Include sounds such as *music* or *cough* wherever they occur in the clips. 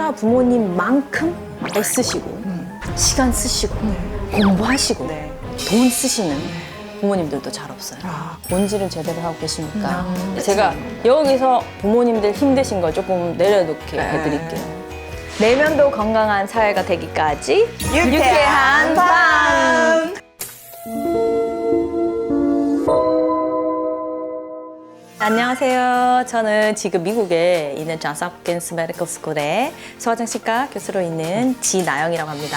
우리나라 부모님만큼 애쓰시고 시간 쓰시고 공부하시고 네. 돈 쓰시는 부모님들도 잘 없어요. 아. 본질을 제대로 하고 계시니까 제가 여기서 부모님들 힘드신 걸 조금 내려놓게 네. 해드릴게요. 내면도 건강한 사회가 되기까지 유쾌한 밤. 안녕하세요. 저는 지금 미국에 있는 존스 홉킨스 메디컬 스쿨의 소화장실과 교수로 있는 지나영이라고 합니다.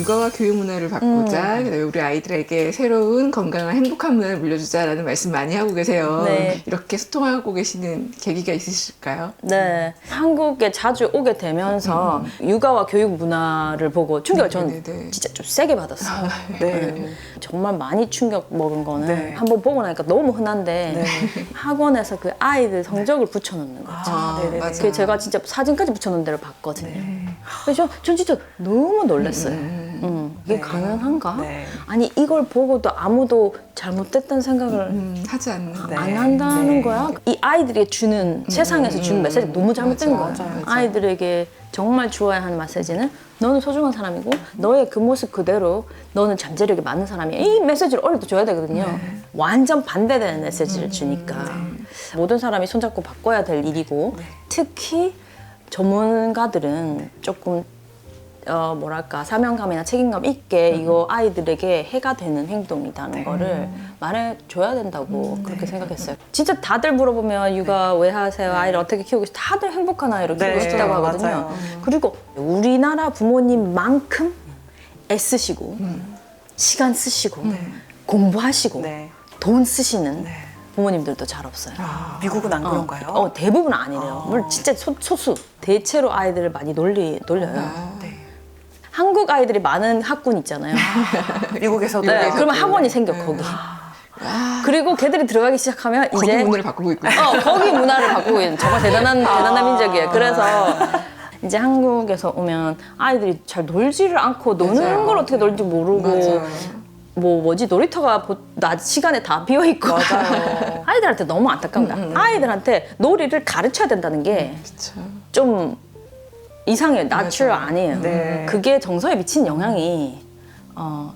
육아와 교육 문화를 바꾸자, 음. 그다음에 우리 아이들에게 새로운 건강한 행복한 문화를 물려주자라는 말씀 많이 하고 계세요. 네. 이렇게 소통하고 계시는 계기가 있으실까요? 네. 한국에 자주 오게 되면서 육아와 교육 문화를 보고 충격을 저는 네, 네, 네. 진짜 좀 세게 받았어요. 네. 정말 많이 충격 먹은 거는 네. 한번 보고 나니까 너무 흔한데 네. 학원에서 그 아이들 성적을 붙여놓는 거죠. 아. 그게 제가 진짜 사진까지 붙여놓은 데를 봤거든요. 네. 그래서 전, 전 진짜 너무 놀랐어요. 음, 이게 네. 가능한가? 네. 아니 이걸 보고도 아무도 잘못됐다는 생각을 음, 하지 않는. 네. 안 한다는 네. 거야? 이 아이들이 주는 세상에서 주는 메시지 너무 잘못된 맞아, 거야. 맞아, 맞아. 아이들에게 정말 주어야 하는 메시지는 너는 소중한 사람이고 너의 그 모습 그대로 너는 잠재력이 많은 사람이야. 이 메시지를 어릴 때 줘야 되거든요. 완전 반대되는 메시지를 주니까 모든 사람이 손잡고 바꿔야 될 일이고 특히 전문가들은 조금 어 뭐랄까 사명감이나 책임감 있게 이거 아이들에게 해가 되는 행동이라는 거를 말해줘야 된다고 그렇게 생각했어요. 진짜 다들 물어보면 육아 왜 하세요? 아이를 어떻게 키우고 싶? 다들 행복한 아이를 키우고 네, 싶다고 하거든요. 맞아요. 그리고 우리나라 부모님만큼 애쓰시고 시간 쓰시고 공부하시고 네. 돈 쓰시는 네. 부모님들도 잘 없어요. 미국은 안 그런가요? 어, 대부분 아니래요. 물론 진짜 소, 소수. 대체로 아이들을 많이 놀리, 놀려요. 아, 네. 한국 아이들이 많은 학군 있잖아요. *laughs* 미국에서도 네, 미국에서도. 그러면 학원이 생겨, 거기. 그리고 걔들이 들어가기 시작하면 거기 이제 문화를 바꾸고 있군요. 어, 거기 문화를 바꾸고 있는 정말 대단한 대단한 민족이에요. 그래서 이제 한국에서 오면 아이들이 잘 놀지를 않고 노는 맞아요. 걸 어떻게 놀지 모르고. 뭐 뭐지 놀이터가 보- 낮 시간에 다 비어 있고. *laughs* 아이들한테 너무 안타까운 거야. 아이들한테 놀이를 가르쳐야 된다는 게. 좀 이상해요. 나추럴 아니에요. 네. 그게 정서에 미친 영향이 어,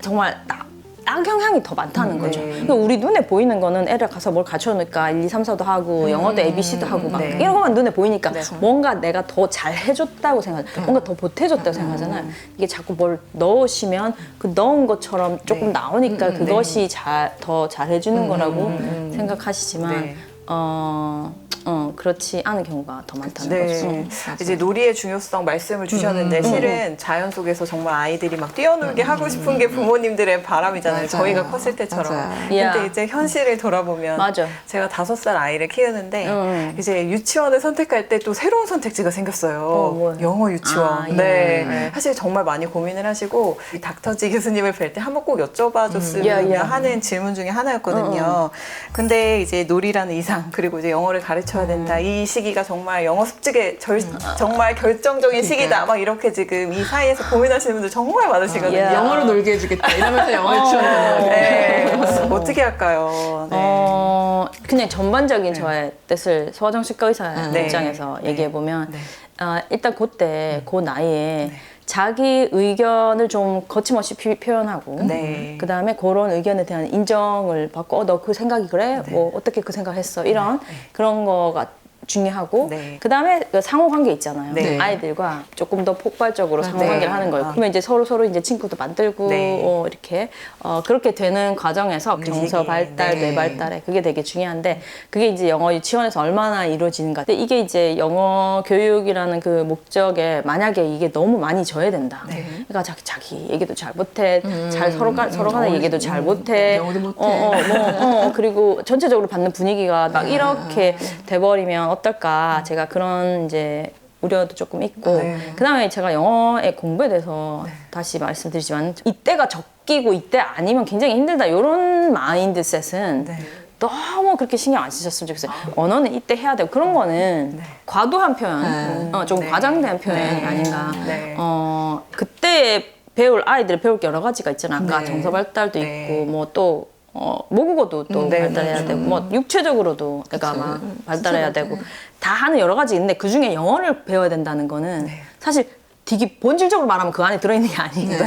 정말 나, 악영향이 더 많다는 거죠. 네. 그러니까 우리 눈에 보이는 거는 애를 가서 뭘 가르쳐놓으니까 1, 2, 3, 4도 하고 영어도 ABC도 하고 막 네. 이런 것만 눈에 보이니까 네. 뭔가 내가 더 잘 해줬다고 생각하죠. 뭔가 더 보태줬다고 생각하잖아요. 이게 자꾸 뭘 넣으시면 그 넣은 것처럼 조금 네. 나오니까 그것이 잘, 더 잘해주는 거라고 생각하시지만 네. 어, 어, 그렇지 않은 경우가 더 많다는 네. 거죠. 맞아요. 이제 놀이의 중요성 말씀을 주셨는데 실은 자연 속에서 정말 아이들이 막 뛰어놀게 하고 싶은 게 부모님들의 바람이잖아요. 맞아요. 저희가 컸을 때처럼. 맞아요. 근데 야. 이제 현실을 돌아보면 맞아. 제가 다섯 살 아이를 키우는데 응. 이제 유치원을 선택할 때 또 새로운 선택지가 생겼어요. 어, 뭐요? 영어 유치원. 아, 예. 네. 네. 사실 정말 많이 고민을 하시고 이 닥터지 교수님을 뵐 때 한 번 꼭 여쭤봐 줬으면 야, 야. 하는 질문 중에 하나였거든요. 근데 이제 놀이라는 이상 그리고 이제 영어를 가르쳐야 된다. 이 시기가 정말 영어 습득의 절, 정말 결정적인 시기다. 막 이렇게 지금 이 사이에서 고민하시는 분들 정말 많으시거든요. 야. 영어로 놀게 해주겠다. 이러면서 영어 유치원 네. 어떻게 할까요? 네. 어, 그냥 전반적인 저의 뜻을 소아정신과 의사 네. 입장에서 네. 얘기해 보면 네. 아, 일단 그때 그 나이에 자기 의견을 좀 거침없이 피- 표현하고 네. 그 다음에 그런 의견에 대한 인정을 받고 어, 너 그 생각이 그래? 뭐 어떻게 그 생각했어? 이런 그런 거가 중요하고 네. 그 다음에 그 상호 관계 있잖아요. 네. 아이들과 조금 더 폭발적으로 상호 네. 관계를 하는 거예요. 아. 그러면 이제 서로 서로 이제 친구도 만들고 네. 어, 이렇게 어, 그렇게 되는 과정에서 네. 정서 발달, 네. 뇌 발달에 그게 되게 중요한데 그게 이제 영어 유치원에서 얼마나 이루어지는가. 근데 이게 이제 영어 교육이라는 그 목적에 만약에 이게 너무 많이 져야 된다. 네. 그러니까 자기 자기 얘기도 잘 못해, 잘 서로 가, 서로 간에 음, 얘기도 잘 못해. 영어도 못해. 어, 어, 뭐, 어, 그리고 전체적으로 받는 분위기가 아. 막 이렇게 돼버리면 어떨까. 제가 그런 이제 우려도 조금 있고. 네. 그다음에 제가 영어의 공부에 대해서 다시 말씀드리지만 이때가 적기고 이때 아니면 굉장히 힘들다. 이런 마인드셋은 네. 너무 그렇게 신경 안 쓰셨으면 좋겠어요. 언어는 이때 해야 되고 그런 거는 과도한 표현, 네. 어, 좀 네. 과장된 표현이 네. 아닌가. 네. 어, 그때 배울 아이들이 배울 게 여러 가지가 있잖아. 아까 네. 정서 발달도 네. 있고 뭐 또 어, 모국어도 또 음, 네, 발달해야 네. 되고 뭐 육체적으로도 애가 아마 발달해야 되고 다 하는 여러 가지 있는데 그 중에 영어를 배워야 된다는 거는 네. 사실 되게 본질적으로 말하면 그 안에 들어있는 게 아니거든.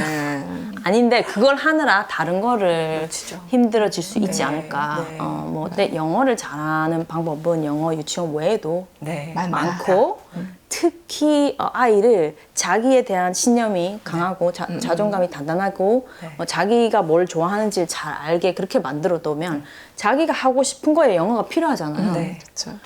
네. 아닌데 그걸 하느라 다른 거를 그렇죠. 힘들어질 수 있지 네, 않을까. 네. 어, 뭐 근데 영어를 잘하는 방법은 영어 유치원 외에도 네. 많- 많고 특히 어, 아이를 자기에 대한 신념이 강하고 자, 존감이 단단하고 네. 어, 자기가 뭘 좋아하는지 잘 알게 그렇게 만들어 두면 자기가 하고 싶은 거에 영어가 필요하잖아요. 네. 그렇죠.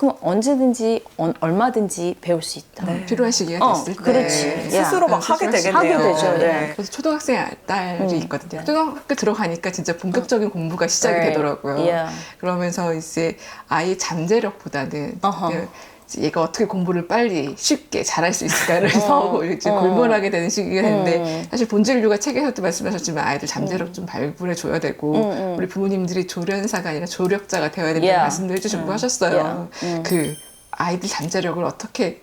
그럼 언제든지 언- 얼마든지 배울 수 있다. 네. 필요한 시기가 어, 됐을 때 그렇지. 네. 야, 스스로 막 하게 되겠네요. 하게 되죠, 네. 그래서 초등학생 딸이 있거든요. 초등학교 들어가니까 진짜 본격적인 공부가 시작이 네. 되더라고요. Yeah. 그러면서 이제 아이 잠재력보다는 어허. 그 얘가 어떻게 공부를 빨리 쉽게 잘할 수 있을까를 서 *laughs* 이제 어. 골몰하게 되는 시기가 됐는데 음. 사실 본질류가 책에서도 말씀하셨지만 아이들 잠재력 좀 발굴해 줘야 되고 음, 우리 부모님들이 조련사가 아니라 조력자가 되어야 된다는 Yeah. 말씀도 해주시고 하셨어요. Yeah. 음. 그 아이들 잠재력을 어떻게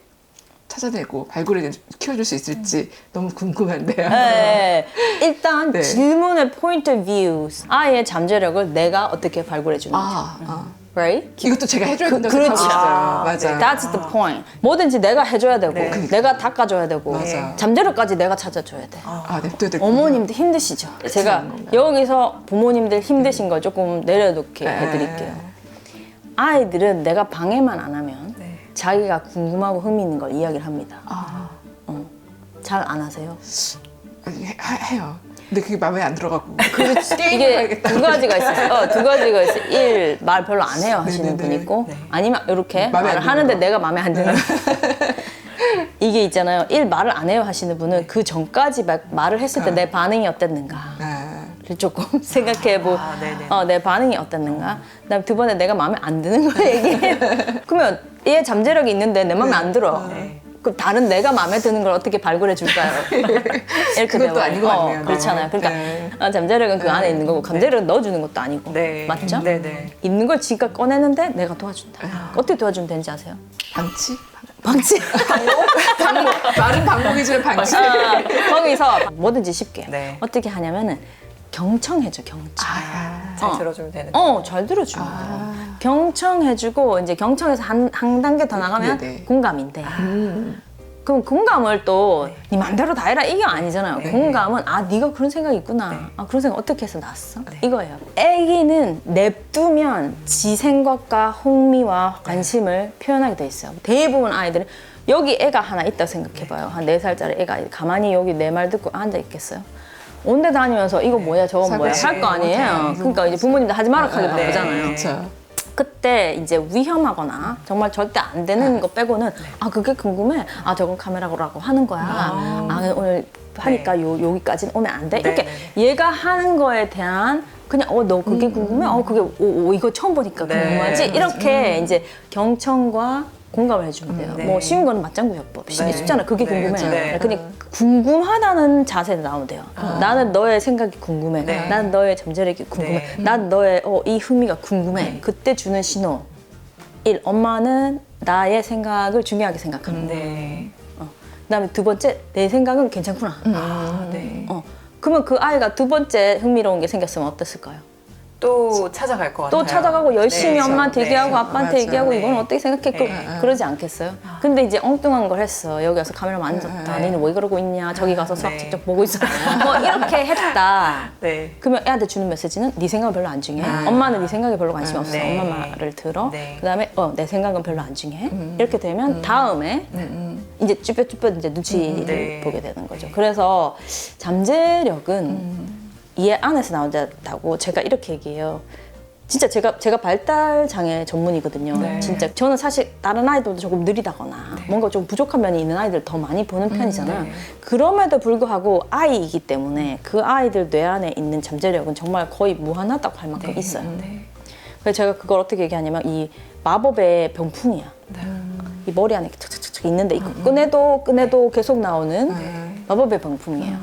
찾아내고 발굴해 키워줄 수 있을지 너무 궁금한데요. 네. *laughs* 일단 네. 질문의 포인트 뷰 아이의 잠재력을 내가 어떻게 발굴해 주는지. 아, 아. Right? 이것도 제가 해줘야 된다고 그렇죠. 생각하고 아, 있어요. 네. 맞아. That's the point. 뭐든지 내가 해줘야 되고, 네. 내가 닦아줘야 되고, 맞아. 잠재력까지 내가 찾아줘야 돼. 아, 냅둬야 될 어머님도 힘드시죠? 제가 여기서 부모님들 힘드신 거 조금 내려놓게 네. 해드릴게요. 아이들은 내가 방해만 안 하면 네. 자기가 궁금하고 흥미 있는 걸 이야기를 합니다. 아, 잘 안 하세요? 아니, 해, 해요. 근데 그게 마음에 안 들어가고. *laughs* 이게 두 가지가 있어요. 어, 두 가지가 있어요. *laughs* 일, 말 별로 안 해요 하시는 네네네. 분 있고, 네. 아니면 이렇게 마음에 안 말을 드는 하는데 거. 내가 마음에 안 드는 거. *laughs* 이게 있잖아요. 일, 말을 안 해요 하시는 분은 그 전까지 막 말을 했을 때 내 반응이 어땠는가. 아, 를 조금 생각해보. 아, 네네. 어, 내 반응이 어땠는가. 그다음 두 번에 내가 마음에 안 드는 거 얘기해. 그러면 얘 잠재력이 있는데 내 마음에 안 들어. 네. 그럼 다른 내가 마음에 드는 걸 어떻게 발굴해 줄까요? *laughs* 이렇게 그것도 되면. 아닌 것 어, 같네요. 그렇잖아요. 그러니까 네. 어, 잠재력은 그 안에 있는 거고 감재력은 넣어주는 것도 아니고. 네. 맞죠? 네, 네. 있는 걸 지가 꺼내는데 내가 도와준다. 어떻게 도와주면 되는지 아세요? 방치? 방치. 말은 방법이지만 *laughs* 방치. 아, 거기서 뭐든지 쉽게. 네. 어떻게 하냐면은 경청해줘, 경청. 아, 잘 어. 들어주면 되는. 어, 잘 들어주면 돼요. 경청해주고 이제 경청에서 한, 한 단계 더 나가면 네네. 공감인데. 음. 그럼 공감을 또네 맘대로 다 해라 이게 아니잖아요. 네. 공감은 아 네가 그런 생각이 있구나. 네. 아 그런 생각 어떻게 해서 났어? 네. 이거예요. 애기는 냅두면 지 생각과 흥미와 관심을 표현하게 돼 있어요. 대부분 아이들은 여기 애가 하나 있다 생각해봐요. 한 네 살짜리 애가 가만히 여기 내 말 듣고 앉아 있겠어요? 온 데 다니면서 이거 뭐야 저건 뭐야. 할 거 아니에요. 맞아요. 그러니까 이제 부모님들 하지 마라 하기 네. 바쁘잖아요. 그렇죠. 그때 이제 위험하거나 정말 절대 안 되는 거 빼고는 아 그게 궁금해 아 저건 카메라라고 하는 거야 아, 오늘 하니까 요 여기까지는 오면 안돼 네, 이렇게 네, 얘가 하는 거에 대한 그냥 어 너 그게 궁금해 어 그게 오, 오, 이거 처음 보니까 네. 궁금하지 이렇게 이제 경청과 공감을 해주면 돼요. 네. 뭐 쉬운 거는 맞장구 협법 쉽- 네. 쉽잖아. 그게 네, 궁금해. 네. 그냥 궁금하다는 자세로 나오면 돼요. 나는 너의 생각이 궁금해. 네. 난 너의 잠재력이 궁금해. 네. 난 너의 어, 이 흥미가 궁금해. 그때 주는 신호. 일 엄마는 나의 생각을 중요하게 생각한다. 네. 어. 그다음에 두 번째 내 생각은 괜찮구나. 아, 네. 어. 그러면 그 아이가 두 번째 흥미로운 게 생겼으면 어땠을까요? 또 찾아갈 것 같아요. 또 찾아가고 열심히 네. 엄마한테 네. 얘기하고 아빠한테 맞아요. 얘기하고 네. 이건 어떻게 생각해? 그, 네. 그러지 않겠어요? 근데 이제 엉뚱한 걸 했어. 여기 와서 카메라 만졌다. 네. 니는 왜 그러고 있냐? 저기 가서 수학 네. 직접 보고 있어. *laughs* 뭐 이렇게 했다. 네. 그러면 애한테 주는 메시지는 네 생각은 별로 안 중요해. 엄마는 네 생각에 별로 관심 없어. 네. 엄마 말을 들어. 네. 그다음에 어, 내 생각은 별로 안 중요해. 이렇게 되면 다음에 이제 쭈뼛쭈뼛 이제 눈치를 네. 보게 되는 거죠. 그래서 잠재력은 이 안에서 나온다고 제가 이렇게 얘기해요. 진짜 제가 제가 발달 장애 전문이거든요. 네. 진짜 저는 사실 다른 아이들도 조금 느리다거나 뭔가 좀 부족한 면이 있는 아이들 더 많이 보는 편이잖아요. 네. 그럼에도 불구하고 아이이기 때문에 그 아이들 뇌 안에 있는 잠재력은 정말 거의 무한하다고 할 만큼 있어요. 네. 그래서 제가 그걸 어떻게 얘기하냐면 이 마법의 병풍이야. 이 머리 안에 착착착착 있는데 이거 꺼내도 꺼내도 계속 나오는 마법의 병풍이에요.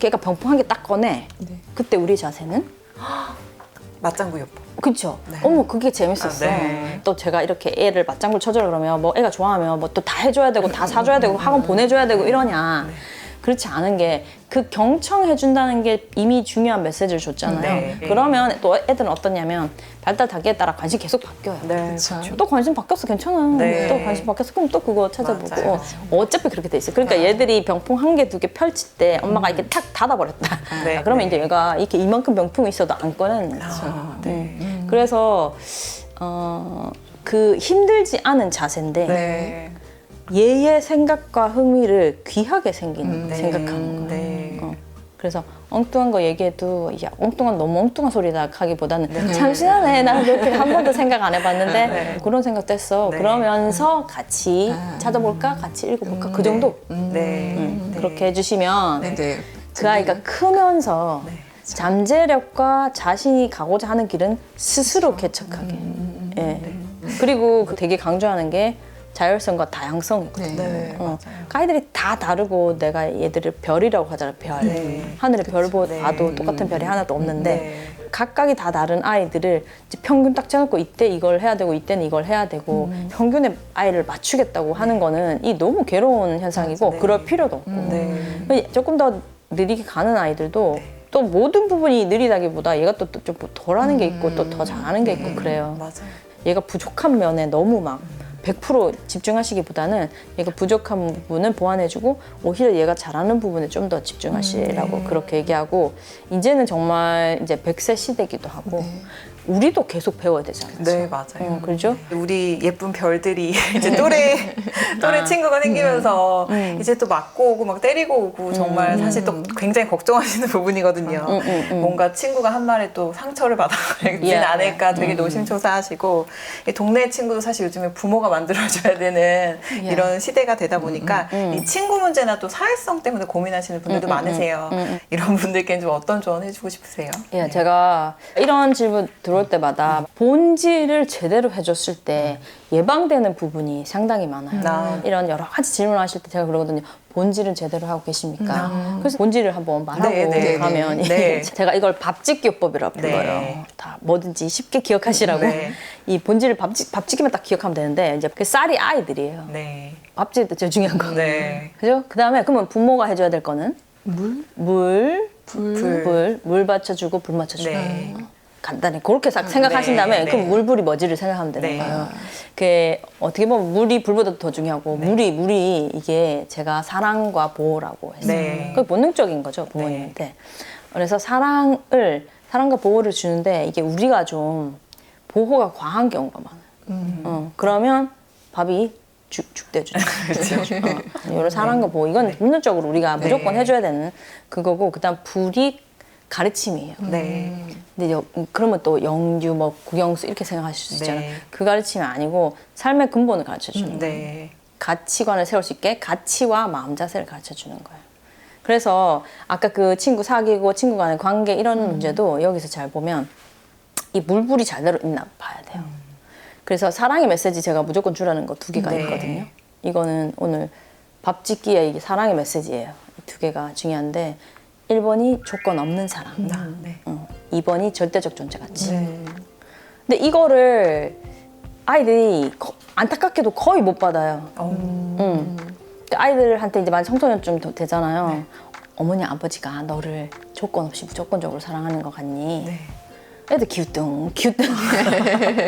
걔가 병풍 한 개 딱 꺼내. 그때 우리 자세는 맞장구 협법. 그쵸. 어머 그게 재밌었어. 아, 네. 또 제가 이렇게 애를 맞장구 쳐주라 그러면 뭐 애가 좋아하면 뭐 또 다 해줘야 되고 다 사줘야 되고 학원 보내줘야 되고 이러냐. 그렇지 않은 게 그 경청해준다는 게 이미 중요한 메시지를 줬잖아요. 네. 그러면 또 애들은 어떠냐면 발달 단계에 따라 관심 계속 바뀌어요. 네. 그렇죠. 또 관심 바뀌었어 괜찮아. 네. 또 관심 바뀌었어 그럼 또 그거 찾아보고 맞아요. 어차피 그렇게 돼 있어. 그러니까 얘들이 병풍 한 개 두 개 펼칠 때 엄마가 이렇게 탁 닫아버렸다. 네. 아, *laughs* 그러면 네. 이제 얘가 이렇게 이만큼 병풍이 있어도 안 꺼내는 거죠. 아, 네. 음. 그래서 어, 그 힘들지 않은 자세인데 네. 얘의 생각과 흥미를 귀하게 생긴 네. 생각하는 거예요. 네. 어. 그래서 엉뚱한 거 얘기해도 야 엉뚱한 너무 엉뚱한 소리다 하기보다는 네. 잠시만해 나는 그렇게 한 번도 생각 안 해봤는데 네. 그런 생각도 했어 네. 그러면서 같이 아. 찾아볼까 같이 읽어볼까 그 정도 네. 음, 네. 그렇게 해주시면 네, 네. 그 아이가 크면서 네. 잠재력과 자신이 가고자 하는 길은 스스로 개척하게. 음, 예. 네. 그리고 그 되게 강조하는 게 자율성과 다양성이거든요. 네. 네. 어, 맞아요. 그 아이들이 다 다르고 내가 얘들을 별이라고 하잖아 별. 네. 하늘에 별 보- 네. 봐도 똑같은 별이 하나도 없는데 네. 각각이 다 다른 아이들을 이제 평균 딱 짜놓고 이때 이걸 해야 되고 이때는 이걸 해야 되고 음. 평균의 아이를 맞추겠다고 하는 거는 이 너무 괴로운 현상이고 네. 그럴 필요도 없고 네. 조금 더 느리게 가는 아이들도 또 모든 부분이 느리다기보다 얘가 또 좀 덜하는 게 있고 또 더 잘하는 게 있고 그래요. 맞아요. 얘가 부족한 면에 너무 막 100% 집중하시기보다는 얘가 부족한 부분은 보완해주고 오히려 얘가 잘하는 부분에 좀 더 집중하시라고 네. 그렇게 얘기하고 이제는 정말 이제 100세 시대기도 하고 우리도 계속 배워야 되잖아요. 네, 맞아요. 어, 그렇죠? 우리 예쁜 별들이 *laughs* 이제 또래 *laughs* 또래 친구가 생기면서 이제 또 맞고 오고 막 때리고 오고 정말 사실 또 굉장히 걱정하시는 *laughs* 부분이거든요. 음, 음, 음. 뭔가 친구가 한 말에 또 상처를 받아가진 예. 않을까 되게 노심초사하시고 이 동네 친구도 사실 요즘에 부모가 만들어줘야 되는 이런 시대가 되다 보니까 이 친구 문제나 또 사회성 때문에 고민하시는 분들도 많으세요. 이런 분들께는 좀 어떤 조언 해주고 싶으세요? 예, 제가 이런 질문 들 어올 때마다 본질을 제대로 해줬을 때 예방되는 부분이 상당히 많아요. 아. 이런 여러 가지 질문하실 때 제가 그러거든요. 본질은 제대로 하고 계십니까? 그래서 본질을 한번 말하고 네, 네, 가면 네. 네. *laughs* 제가 이걸 밥짓기요법이라고 네. 불러요. 다 뭐든지 쉽게 기억하시라고 네. 이 본질을 밥짓 밥짓기만 딱 기억하면 되는데 이제 그 쌀이 아이들이에요. 네. 밥짓 때 제일 중요한 거. 네. 그죠? 그 다음에 그러면 부모가 해줘야 될 거는 물, 물, 불, 불. 불, 물 받쳐주고 불 맞춰주고. 네. 간단히 그렇게 싹 생각하신 네, 네. 그럼 물불이 뭐지를 생각하면 되는 네. 거예요. 그 어떻게 보면 물이 불보다 더 중요하고 물이 물이 이게 제가 사랑과 보호라고 했어요. 네. 그게 본능적인 거죠 부모님한테. 그래서 사랑을 사랑과 보호를 주는데 이게 우리가 좀 보호가 과한 경우가 많아요. 음. 어, 그러면 밥이 죽, 죽대주죠. *laughs* 어, 이런 사랑과 보호 이건 본능적으로 우리가 무조건 네. 해줘야 되는 그거고 그다음 불이 가르침이에요. 네. 근데 여- 그러면 또 영유, 뭐 국영수 이렇게 생각하실 수 있잖아요. 네. 그 가르침이 아니고 삶의 근본을 가르쳐 주는 거예요. 네. 가치관을 세울 수 있게 가치와 마음 자세를 가르쳐 주는 거예요. 그래서 아까 그 친구 사귀고 친구 간의 관계 이런 음. 문제도 여기서 잘 보면 이 물불이 제대로 있나 봐야 돼요. 음. 그래서 사랑의 메시지 제가 무조건 주라는 거 두 개가 네. 있거든요. 이거는 오늘 밥 짓기에 이게 사랑의 메시지예요. 이두 개가 중요한데 1번이 조건 없는 사랑. 아, 네. 어, 2번이 절대적 존재 가치. 네. 근데 이거를 아이들이 거- 안타깝게도 거의 못 받아요. 어. 음. 아이들한테 이제 만 청소년쯤 더 되잖아요. 어머니 아버지가 너를 조건 없이 무조건적으로 사랑하는 것 같니? 네. 애들 기우뚱 기우뚱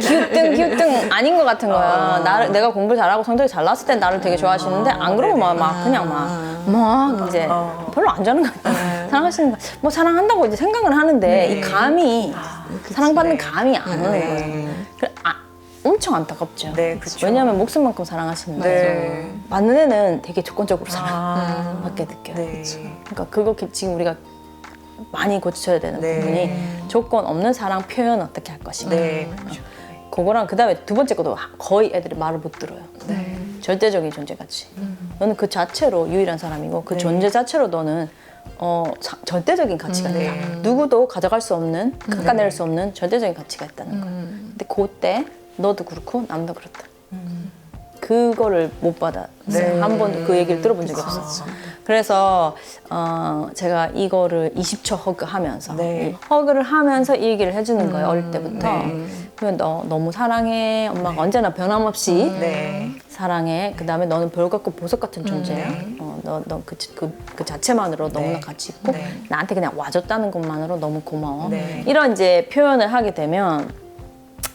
기우뚱 기우뚱 아닌 것 같은 거야. 나를 내가 공부 잘하고 성적이 잘 나왔을 땐 나를 되게 좋아하시는데 안 그러고 막, 막 그냥 막 막 이제 어. 별로 안 좋아하는 것 같아. 사랑하시는 거. 뭐 사랑한다고 이제 생각을 하는데 이 감이 사랑받는 감이 안 오는 네. 거예요. 그래, 아, 엄청 안타깝죠. 네, 그쵸. 왜냐하면 목숨만큼 사랑하시는 거예요. 네. 맞는 애는 되게 조건적으로 아. 사랑받게 느껴요. 네. 그러니까 그거 기- 지금 우리가 많이 고쳐야 되는 네. 부분이 조건 없는 사랑 표현 어떻게 할 것인가. 네. 그거랑 그 다음에 두 번째 것도 거의 애들이 말을 못 들어요. 네. 절대적인 존재가치. 너는 그 자체로 유일한 사람이고 네. 그 존재 자체로 너는 어, 사- 절대적인 가치가 음, 있다. 네. 누구도 가져갈 수 없는, 깎아낼 수 없는 절대적인 가치가 있다는 거야. 근데 그때 너도 그렇고 남도 그렇다. 그거를 못 받아. 네. 한 번도 그 얘기를 들어본 적이. 없어. 그래서 어, 제가 이거를 20초 허그 하면서 네. 이 허그를 하면서 이 얘기를 해주는 거예요. 어릴 때부터. 네. 그러면 너 너무 사랑해. 엄마가 언제나 변함없이 네. 사랑해. 그 다음에 너는 별 같고 보석 같은 존재야. 네. 어, 너너그 그, 그 자체만으로 너무나 가치 있고 네. 나한테 그냥 와줬다는 것만으로 너무 고마워. 네. 이런 이제 표현을 하게 되면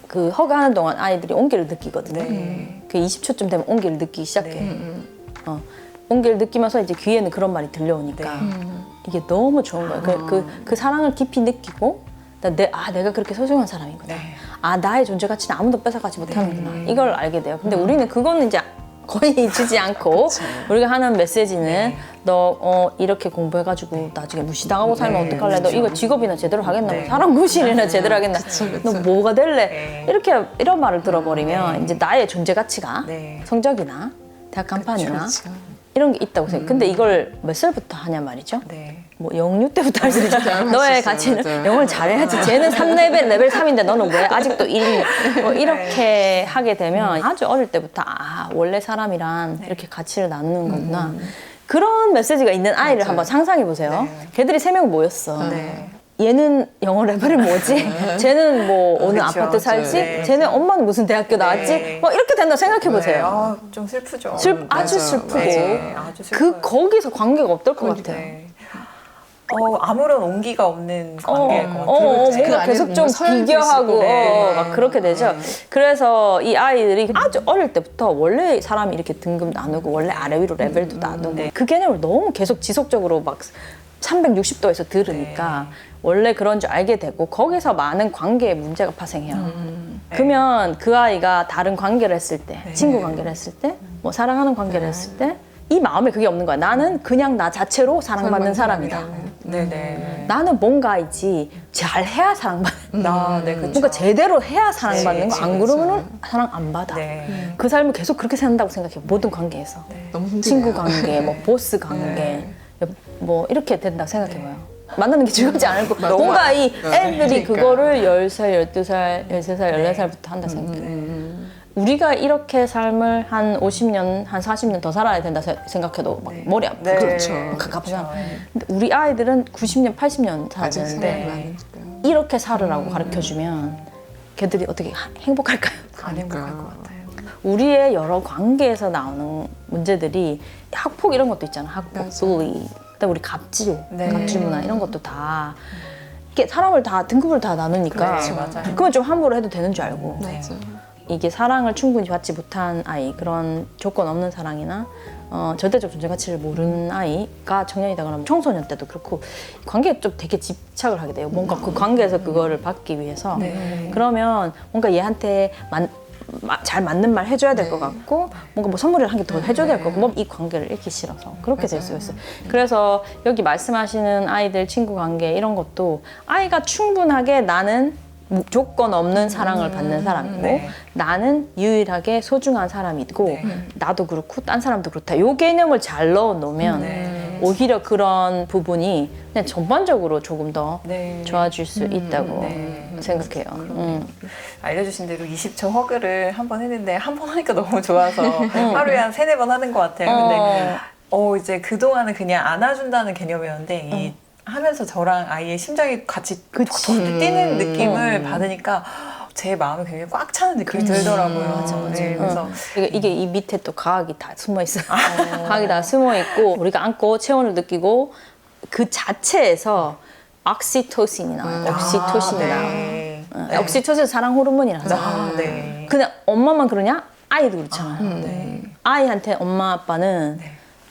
그 허가하는 동안 아이들이 온기를 느끼거든요. 네. 그 20초쯤 되면 온기를 느끼기 시작해. 네. 어, 온기를 느끼면서 이제 귀에는 그런 말이 들려오니까 네. 이게 너무 좋은 거예요. 그, 그, 그 사랑을 깊이 느끼고 나 내, 아 내가 그렇게 소중한 사람이구나. 네. 아 나의 존재 가치는 아무도 뺏어가지 못하는구나. 이걸 알게 돼요. 근데 우리는 그거는 이제 거의 *laughs* 주지 않고 *laughs* 우리가 하는 메시지는 너 어, 이렇게 공부해가지고 나중에 무시당하고 살면 네, 어떡할래? 너 이거 직업이나 제대로 하겠나? 네. 사람 무시이나 제대로 하겠나? 그쵸, 그쵸. 너 뭐가 될래? 네. 이렇게 이런 말을 들어버리면 이제 나의 존재 가치가 네. 성적이나 대학 간판이나 그렇죠. 이런 게 있다고 생각해요. 근데 이걸 몇 살부터 하냐 말이죠? 네. 뭐 영유 때부터 할수 있죠. *laughs* 너의 가치는. 영어를 잘해야지. 쟤는 3레벨, 레벨 3인데 너는 왜 아직도 1이냐. 뭐 이렇게 하게 되면 아주 어릴 때부터 아, 원래 사람이란 이렇게 가치를 나누는 거구나. 그런 메시지가 있는 아이를. 한번 상상해 보세요. 네. 걔들이 세 명 모였어. 네. 얘는 영어 레벨이 뭐지? 쟤는 뭐 어느 그쵸. 아파트 살지? 네. 쟤는 엄마는 무슨 대학교 나왔지? 네. 뭐 이렇게 된다 생각해 네. 보세요. 아, 좀 슬프죠. 슬, 아주 맞아요. 슬프고 네, 아주 그 슬퍼요. 거기서 관계가 어떨 것 같아요. 네. 어, 아무런 온기가 없는 관계일 것 같아요. 어, 어, 그 뭔가 안에 계속 뭔가 좀 서열도 비교하고 있고, 네. 어, 막 그렇게 되죠. 그래서 이 아이들이 아주 어릴 때부터 원래 사람이 이렇게 등급 나누고 원래 아래 위로 레벨도 나누고 네. 그 개념을 너무 계속 지속적으로 막 360도에서 들으니까 원래 그런 줄 알게 되고 거기서 많은 관계에 문제가 파생해요. 그러면 그 아이가 다른 관계를 했을 때, 친구 관계를 했을 때, 뭐 사랑하는 관계를 했을 때, 이 마음에 그게 없는 거야. 나는 그냥 나 자체로 사랑받는 사람이다. 네네. 나는 뭔가이지 잘 해야 사랑받는. 나, 네, 그쵸. 뭔가 제대로 해야 사랑받는 네, 거. 안 그러면은 사랑 안 받아. 네. 그 삶을 계속 그렇게 산다고 생각해 요. 모든 관계에서. 너무 힘들어요. 친구 관계, 뭐 *laughs* 보스 관계, 뭐 이렇게 된다고 생각해봐요. 만나는 게 즐겁지 않을 거. *laughs* 너무 뭔가. 이 애들이 그러니까. 그거를 10살, 12살, 13살, 14살부터 한다 생각해요. 우리가 이렇게 삶을 한 50년, 한 40년 더 살아야 된다 세- 생각해도 막 머리 아프고 네. 그렇죠. 갑갑하잖아. 그렇죠. 근데 우리 아이들은 90년, 80년 살아야 아직 되는데 생각이 많으니까. 이렇게 살으라고 가르쳐 주면 걔들이 어떻게 하- 행복할까요? 안 행복할. 것 같아요. 우리의 여러 관계에서 나오는 문제들이 학폭 이런 것도 있잖아. 학폭, 맞아. bully. 그다음 우리 갑질, 네. 갑질 문화 이런 것도 다 이게 사람을 다 등급을 다 나누니까 네, 맞아요. 그건 좀 함부로 해도 되는 줄 알고 맞아. 이게 사랑을 충분히 받지 못한 아이 그런 조건 없는 사랑이나 어, 절대적 존재 가치를 모르는 아이가 청년이다 그러면 청소년 때도 그렇고 관계에 좀 되게 집착을 하게 돼요. 뭔가 그 관계에서 그거를 받기 위해서 네. 그러면 뭔가 얘한테 만, 마- 잘 맞는 말 해줘야 될 것 같고 뭔가 뭐 선물을 한 개 더 해줘야 될것 같고 뭐이 관계를 잃기 싫어서 그렇게 될 수가 있어요. 그래서 여기 말씀하시는 아이들 친구 관계 이런 것도 아이가 충분하게 나는 무- 조건 없는 사랑을 받는 사람이고 네. 나는 유일하게 소중한 사람이고 네. 나도 그렇고 딴 사람도 그렇다. 요 개념을 잘 넣어 놓으면 네. 오히려 그런 부분이 그냥 전반적으로 조금 더 네. 좋아질 수 있다고 네. 생각해요. 음. 알려주신 대로 20초 허그를 한 번 했는데 한 번 하니까 너무 좋아서 *laughs* 하루에 한 세네 번 하는 것 같아요. 근데 어. 어 이제 그동안은 그냥 안아준다는 개념이었는데 이 하면서 저랑 아이의 심장이 같이 그치. 뛰는 느낌을 받으니까 제 마음이 굉장히 꽉 차는 느낌이 들더라고요. 맞아, 맞아. 네, 그래서 어. 이게, 이게 이 밑에 또 과학이 다 숨어 있어요. 과학이 *laughs* 다 숨어 있고 우리가 안고 체온을 느끼고 그 자체에서 옥시토신이 나와요. 옥시토신이 아, 나와요. 네. 어, 옥시토신 사랑 호르몬이라서. 아, 네. 그냥 엄마만 그러냐? 아이도 그렇잖아요. 네. 아이한테 엄마 아빠는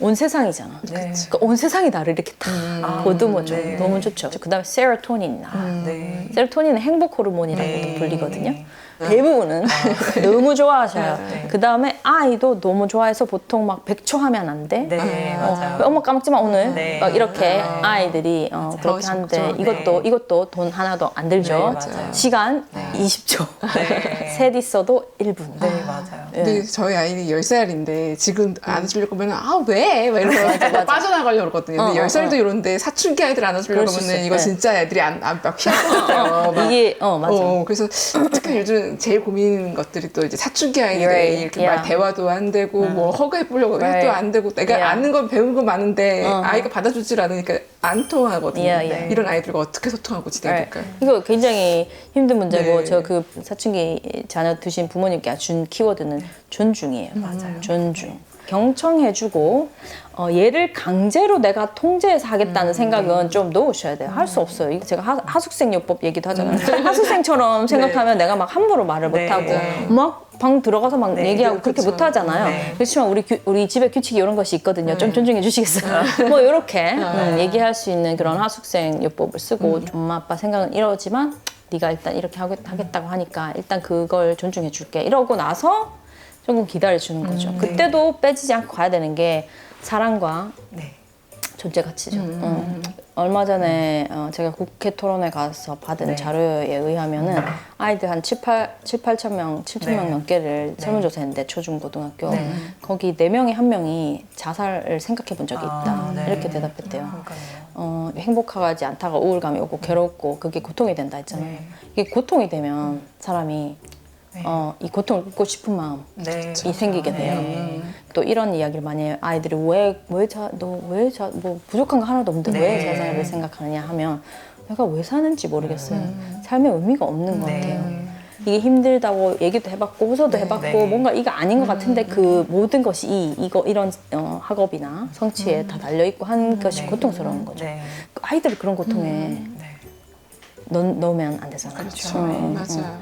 온 세상이잖아. 네. 그러니까 온 세상이 나를 이렇게 다 보듬어줘. 네. 너무 좋죠. 그다음에 세로토닌이 나와. 네. 세로토닌은 행복 호르몬이라고도 네. 불리거든요. 대부분은 *laughs* 너무 좋아하셔요. 네. 그 다음에 아이도 너무 좋아해서 보통 막 100초 하면 안 돼. 네, 어, 맞아요. 왜 엄마 까먹지 마 오늘 네. 막 이렇게 아. 아이들이 어, 그렇게 적죠. 이것도 네. 이것도 돈 하나도 안 들죠. 네, 맞아요. 시간 20초. 네. *laughs* 셋 있어도 1분. 네, 맞아요. 예. 근데 저희 아이는 10살인데 지금 안아주려고 하면 아 왜? 막 이러면서 *laughs* 빠져나가려고 그러거든요. 근데 어, 어, 10살도 어. 이런데 사춘기 아이들 안아주려고 하면. 이거 네. 진짜 애들이 안, 안, 막 피할 것 같아요. 막. 이게 어 맞아. 어, 그래서 특히 요즘 제일 고민인 것들이 또 이제 사춘기 아이들이 Right. 이렇게 Yeah. 말 대화도 안 되고 뭐 허가해 보려고 Right. 해도 안 되고 내가 Yeah. 아는 건 배운 건 많은데 Uh-huh. 아이가 받아주질 않으니까 안 통하거든요. Yeah, yeah. 이런 아이들과 어떻게 소통하고 지내야 네. 될까요? 이거 굉장히 힘든 문제고 네. 저그 사춘기 자녀 두신 부모님께 준 키워드는 존중이에요. 맞아요. 존중. 경청해주고 어, 얘를 강제로 내가 통제해서 하겠다는 생각은 좀 놓으셔야 돼요. 할 수 없어요. 이거 제가 하, 하숙생요법 얘기도 하잖아요. *laughs* 하숙생처럼 생각하면 내가 막 함부로 말을 네. 못하고 네. 막방 들어가서 막 네, 얘기하고 그렇게 그렇죠. 못 하잖아요. 네. 그렇지만 우리 규- 우리 집에 규칙이 이런 것이 있거든요. 좀 존중해 주시겠어요? *laughs* 뭐 이렇게 음, 얘기할 수 있는 그런 하숙생 요법을 쓰고 엄마 아빠 생각은 이러지만 네가 일단 이렇게 하겠, 하겠다고 하니까 일단 그걸 존중해 줄게. 이러고 나서 조금 기다려 주는 거죠. 그때도 빼지지 않고 가야 되는 게 사랑과 네. 존재 가치죠. 어. 얼마 전에 어, 제가 국회 토론회 가서 받은 네. 자료에 의하면은 아이들 한 7, 8, 7 8천 명, 7천 명 네. 넘게를 설문조사했는데 초중고등학교 네. 거기 네 명에 한 명이 자살을 생각해 본 적이 아, 있다 네. 이렇게 대답했대요. 어, 행복하지 않다가 우울감이 오고 괴롭고 그게 고통이 된다 했잖아요. 네. 이게 고통이 되면 사람이 네. 어, 이 고통을 딛고 싶은 마음 네. 이 생기게 돼요. 네. 또 이런 이야기를 많이 해요. 아이들이 왜 왜 자 너 왜 자 뭐 부족한 거 하나도 없는데 네. 왜 자살을 생각하느냐 하면 내가 왜 사는지 모르겠어요. 삶에 의미가 없는 것 네. 같아요. 이게 힘들다고 얘기도 해봤고 호소도 해봤고 네. 뭔가 이거 아닌 것 같은데 그 모든 것이 이 이거 이런 어, 학업이나 성취에 다 달려 있고 한 것이 네. 고통스러운 거죠. 네. 아이들을 그런 고통에 네. 넣, 넣으면 안 되잖아요. 그렇죠. 음, 음, 음. 맞아요.